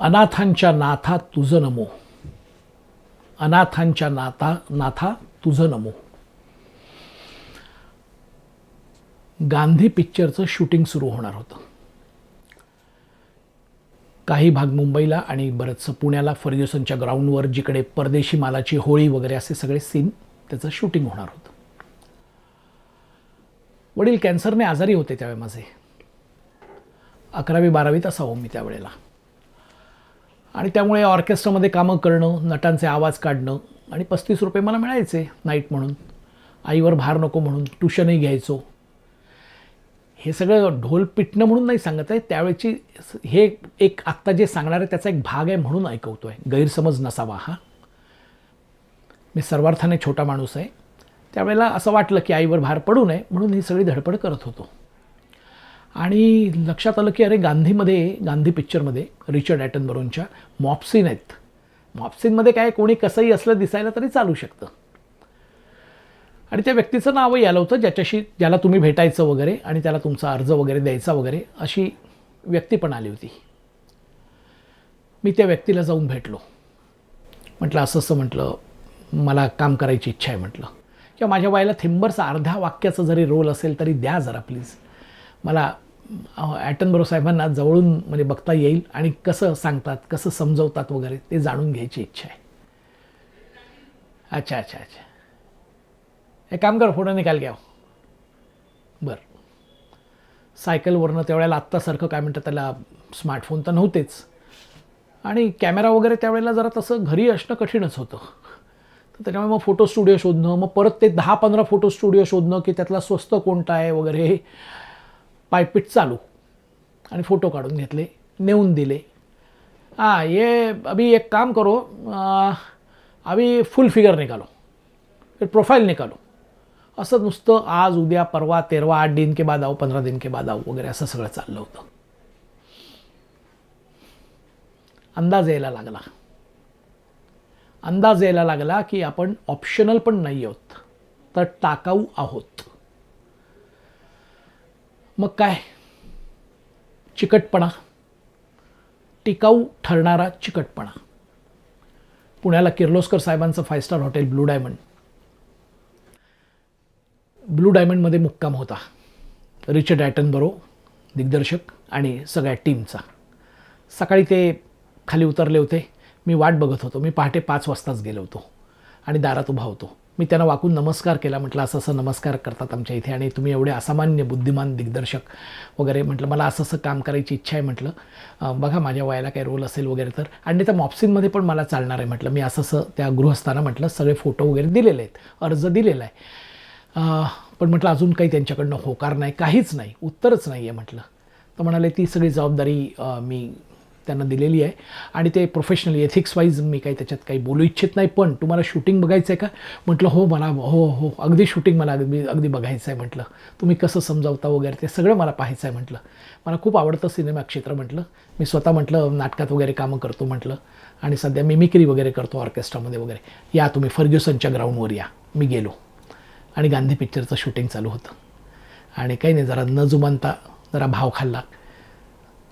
अनाथांच्या नाथा तुझं नमो. अनाथांच्या नाथा नाथा तुझं नमो. गांधी पिक्चरचं शूटिंग सुरू होणार होतं. काही भाग मुंबईला आणि बरंचसं पुण्याला फर्ग्युसनच्या ग्राउंडवर जिकडे परदेशी मालाची होळी वगैरे असे सगळे सीन त्याचं शूटिंग होणार होतं. वडील कॅन्सरने आजारी होते त्यावेळी माझे. अकरावी बारावीत असावं मी त्यावेळेला. आणि त्यामुळे ऑर्केस्ट्रामध्ये कामं करणं नटांचे आवाज काढणं आणि पस्तीस रुपये मला मिळायचे नाईट म्हणून. आईवर भार नको म्हणून ट्युशनही घ्यायचो. हे सगळं ढोल पिटणं म्हणून नाही सांगत आहे त्यावेळेची हे एक आत्ता जे सांगणार आहे त्याचा एक भाग आहे म्हणून ऐकवतो आहे गैरसमज नसावा हा. मी सर्वार्थाने छोटा माणूस आहे. त्यावेळेला असं वाटलं की आईवर भार पडू नये म्हणून ही सगळी धडपड करत होतो. आणि लक्षात आलं की अरे गांधीमध्ये गांधी पिक्चरमध्ये रिचर्ड ॲटनबरोनच्या मॉप्सिन आहेत. मॉप्सिनमध्ये काय कोणी कसंही असलं दिसायला तरी चालू शकतं. आणि त्या व्यक्तीचं नावही आलं होतं ज्याच्याशी ज्याला तुम्ही भेटायचं वगैरे आणि त्याला तुमचा अर्ज वगैरे द्यायचा वगैरे अशी व्यक्ती पण आली होती. मी त्या व्यक्तीला जाऊन भेटलो. म्हटलं असं असं म्हटलं मला काम करायची इच्छा आहे म्हटलं. किंवा माझ्या वयाला थिंबरचा अर्ध्या वाक्याचा जरी रोल असेल तरी द्या जरा प्लीज. मला ॲटनबरो साहेबांना जवळून म्हणजे बघता येईल आणि कसं सांगतात कसं समजवतात वगैरे ते जाणून घ्यायची इच्छा आहे. अच्छा अच्छा अच्छा. एक काम कर फोटो निकाल घ्या. बरं. सायकलवरनं त्यावेळेला आत्तासारखं काय म्हणतात त्याला स्मार्टफोन तर नव्हतेच. आणि कॅमेरा वगैरे त्यावेळेला जरा तसं घरी असणं कठीणच होतं. तर त्याच्यामुळे मग फोटो स्टुडिओ शोधणं मग परत ते दहा पंधरा फोटो स्टुडिओ शोधणं की त्यातला स्वस्त कोणता आहे वगैरे. पायपीट चालू आणि फोटो काढून घेतले नेऊन दिले. हाँ ये अभी एक काम करो आ, अभी फुल फिगर निकालो फिर प्रोफाइल निकालो. असं नुसतं आज उद्या परवा तेरवा आठ दिन के बाद आओ पंधरा दिन के बाद आओ वगैरे असं सगळं चाललं होतं. अंदाज यायला लागला. अंदाज यायला लागला की आपण ऑप्शनल पण नाही आहोत तर टाकाऊ आहोत. मग काय? चिकटपणा. टिकाऊ ठरणारा चिकटपणा. पुण्याला किर्लोस्कर साहेबांचं five star hotel blue diamond blue डायमंडमध्ये मुक्काम होता. रिचर्ड ॲटनबरो दिग्दर्शक आणि सगळ्या टीमचा सकाळी ते खाली उतरले होते. मी वाट बघत होतो. मी पहाटे पाच वाजताच गेलो होतो. आणि दारात उभा होतो. मी त्यांना वाकून नमस्कार केला म्हटलं असं असं नमस्कार करतात आमच्या इथे आणि तुम्ही एवढे असामान्य बुद्धिमान दिग्दर्शक वगैरे म्हटलं मला असं असं काम करायची इच्छा आहे म्हटलं. बघा माझ्या वयाला काही रोल असेल वगैरे तर. आणि त्या मॉप्सिनमध्ये पण मला चालणार आहे म्हटलं. मी असं असं त्या गृहस्थांना म्हटलं सगळे फोटो वगैरे दिलेले आहेत अर्ज दिलेला आहे. पण म्हटलं अजून काही त्यांच्याकडनं होकार नाही काहीच नाही उत्तरच नाही आहे म्हटलं. तर म्हणाले ती सगळी जबाबदारी मी त्यांना दिलेली आहे. आणि ते प्रोफेशनली एथिक्स वाईज मी काही त्याच्यात काही बोलू इच्छित नाही पण तुम्हाला शूटिंग बघायचं आहे का? म्हटलं हो मला हो हो अगदी शूटिंग मला अगदी अगदी बघायचं आहे म्हटलं. तुम्ही कसं समजावता वगैरे ते सगळं मला पाहायचं आहे म्हटलं. मला खूप आवडतं सिनेमा क्षेत्र म्हटलं. मी स्वतः म्हटलं नाटकात वगैरे कामं करतो म्हटलं. आणि सध्या मिमिक्री वगैरे करतो ऑर्केस्ट्रामध्ये वगैरे. या तुम्ही फर्ग्युसनच्या ग्राउंडवर या. मी गेलो. आणि गांधी पिक्चरचं शूटिंग चालू होतं. आणि काही नाही जरा न जुमानता जरा भाव खाल्ला.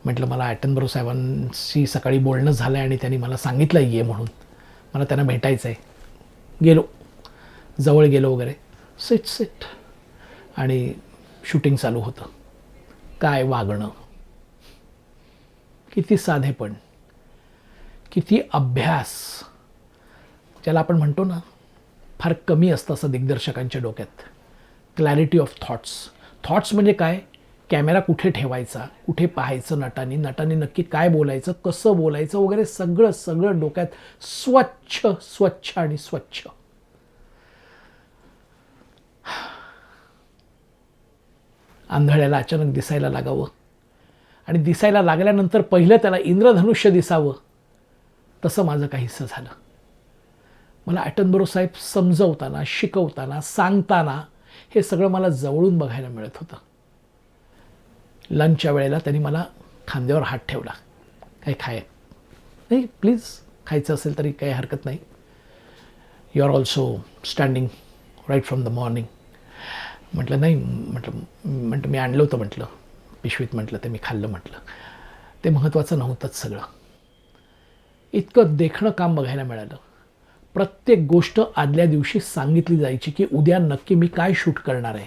म्हटलं मला ॲटनबरो साहेबांशी सकाळी बोलणं झालं आहे आणि त्यांनी मला सांगितलं ये म्हणून. मला त्यांना भेटायचं आहे गेलो. जवळ गेलो वगैरे. सिट सिट आणि शूटिंग चालू होतं. काय वागणं? किती साधेपण किती अभ्यास. ज्याला आपण म्हणतो ना फार कमी असतं असं दिग्दर्शकांच्या डोक्यात. क्लॅरिटी ऑफ थॉट्स थॉट्स म्हणजे काय? कॅमेरा कुठे ठेवायचा? कुठे पाहायचं नटाने? नटाने नक्की काय बोलायचं? कसं बोलायचं? वगैरे सगळं सगळं डोक्यात स्वच्छ स्वच्छ आणि स्वच्छ. आंधळ्याला अचानक दिसायला लागावं. आणि दिसायला लागल्यानंतर पहिलं त्याला इंद्रधनुष्य दिसावं. तसं माझं काहीसं झालं. मला अटनबरो साहेब समजवताना शिकवताना सांगताना हे सगळं मला जवळून बघायला मिळत होतं. लंचच्या वेळेला त्यांनी मला खांद्यावर हात ठेवला. काही खाय? नाही प्लीज खायचं असेल तरी काही हरकत नाही. You are also standing right from the morning म्हटलं नाही म्हटलं म्हटलं मी आणलं होतं म्हटलं पिशवीत म्हटलं ते मी खाल्लं म्हटलं. ते महत्त्वाचं नव्हतंच सगळं. इतकं देखणं काम बघायला मिळालं. प्रत्येक गोष्ट आदल्या दिवशी सांगितली जायची की उद्या नक्की मी काय शूट करणार आहे?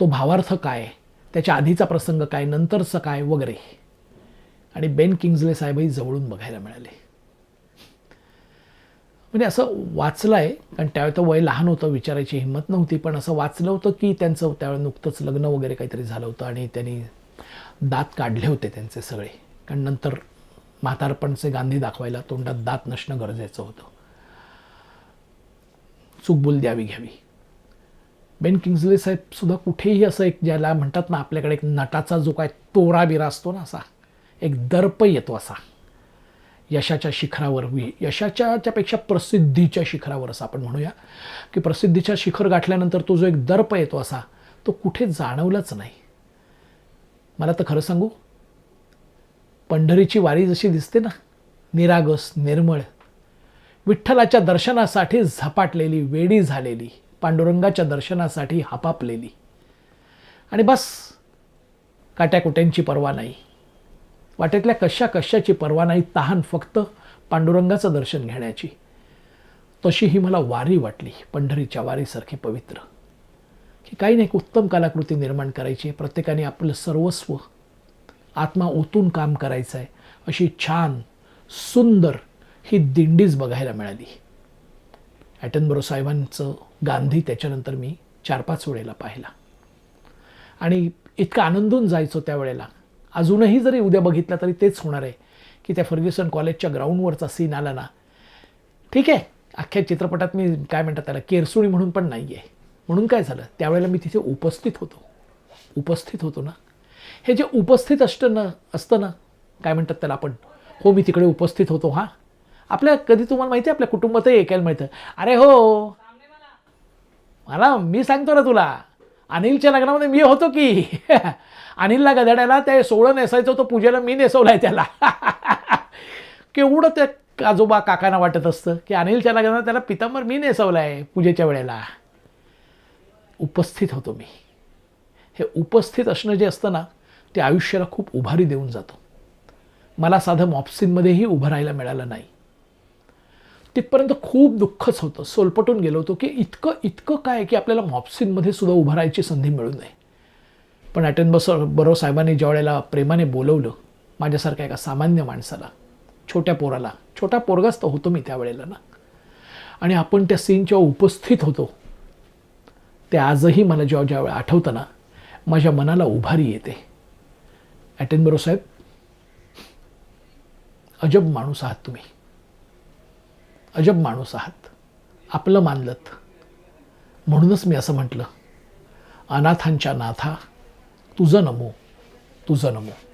तो भावार्थ काय? त्याच्या आधीचा प्रसंग काय नंतरचं काय वगैरे. आणि बेन किंग्जले साहेबही जवळून बघायला मिळाले. म्हणजे असं वाचलं आहे कारण त्यावेळी तर वय लहान होतं विचारायची हिंमत नव्हती पण असं वाचलं होतं की त्यांचं त्यावेळी नुकतंच लग्न वगैरे काहीतरी झालं होतं आणि त्यांनी दात काढले होते त्यांचे सगळे. कारण नंतर म्हातारपणचे गांधी दाखवायला तोंडात दात नसणं गरजेचं होतं. चूकबुल द्यावी घ्यावी. बेन किंग्जले साहेब सुद्धा कुठेही असं एक ज्याला म्हणतात ना आपल्याकडे एक नटाचा जो काय तोरा बिरा असतो ना असा एक दर्प येतो असा. यशाच्या शिखरावर वि प्रसिद्धीच्या शिखरावर असं आपण म्हणूया. की प्रसिद्धीच्या शिखर गाठल्यानंतर तो जो एक दर्प येतो असा तो कुठे जाणवलाच नाही. मला तर खरं सांगू पंढरीची वारी जशी दिसते ना निरागस निर्मळ विठ्ठलाच्या दर्शनासाठी झपाटलेली वेडी झालेली पांडुरंगाच्या दर्शनासाठी हापापलेली. आणि बस काट्याकुट्यांची पर्वा नाही. वाटेतल्या कशा कशाची पर्वा नाही तहान फक्त पांडुरंगाचं दर्शन घेण्याची. तशी ही मला वारी वाटली पंढरीच्या वारीसारखी पवित्र. की काही नाही एक उत्तम कलाकृती निर्माण करायची प्रत्येकाने आपलं सर्वस्व आत्मा ओतून काम करायचं आहे अशी छान सुंदर ही दिंडीच बघायला मिळाली. ॲटनबरो साहेबांचं गांधी त्याच्यानंतर मी चार पाच वेळेला पाहिला. आणि इतका आनंदून जायचो त्यावेळेला. अजूनही जरी उद्या बघितलं तरी तेच होणार आहे की त्या फर्ग्युसन कॉलेजच्या ग्राउंडवरचा सीन आला ना. ठीक आहे अख्ख्या चित्रपटात मी काय म्हणतात त्याला केरसुणी म्हणून पण नाही आहे म्हणून काय झालं? त्यावेळेला मी तिथे उपस्थित होतो. उपस्थित होतो ना. हे जे उपस्थित असतं ना असतं ना काय म्हणतात त्याला आपण? हो मी तिकडे उपस्थित होतो हां. आपल्या कधी तुम्हाला माहिती आहे आपल्या कुटुंबातही ऐकायला मिळतं. अरे हो. मला मी सांगतो ना तुला. अनिलच्या लग्नामध्ये मी होतो की. अनिलला गधड्याला ते सोळं नेसायचं होतं पूजेला मी नेसवलं आहे त्याला. केवढं ते आजोबा काकांना वाटत असतं की अनिलच्या लग्नात त्याला पितांबर मी नेसवलं आहे पूजेच्या वेळेला. उपस्थित होतो मी. हे उपस्थित असणं जे असतं ना ते आयुष्याला खूप उभारी देऊन जातो. मला साधं मॉप्सिनमध्येही उभं राहायला मिळालं नाही. तिथपर्यंत खूप दुःखच होतं. सोलपटून गेलो होतो की इतकं इतकं काय की आपल्याला मॉप्सिनमध्ये सुद्धा उभं राहायची संधी मिळू नये पण ॲटन बस बरो साहेबांनी ज्या वेळेला प्रेमाने बोलवलं माझ्यासारख्या एका सामान्य माणसाला छोट्या पोराला छोटा पोरगाच तर होतो मी त्यावेळेला ना. आणि आपण त्या सीनच्या उपस्थित होतो. ते आजही मला जेव्हा ज्यावेळेला आठवतं ना माझ्या मनाला उभारी येते. ॲटेनबरो साहेब? अजब माणूस आहात तुम्ही. अजब माणूस आहात. आपलं मानलत. म्हणूनच मी असं म्हटलं अनाथांच्या नाथा तुझं नमो तुझं नमो.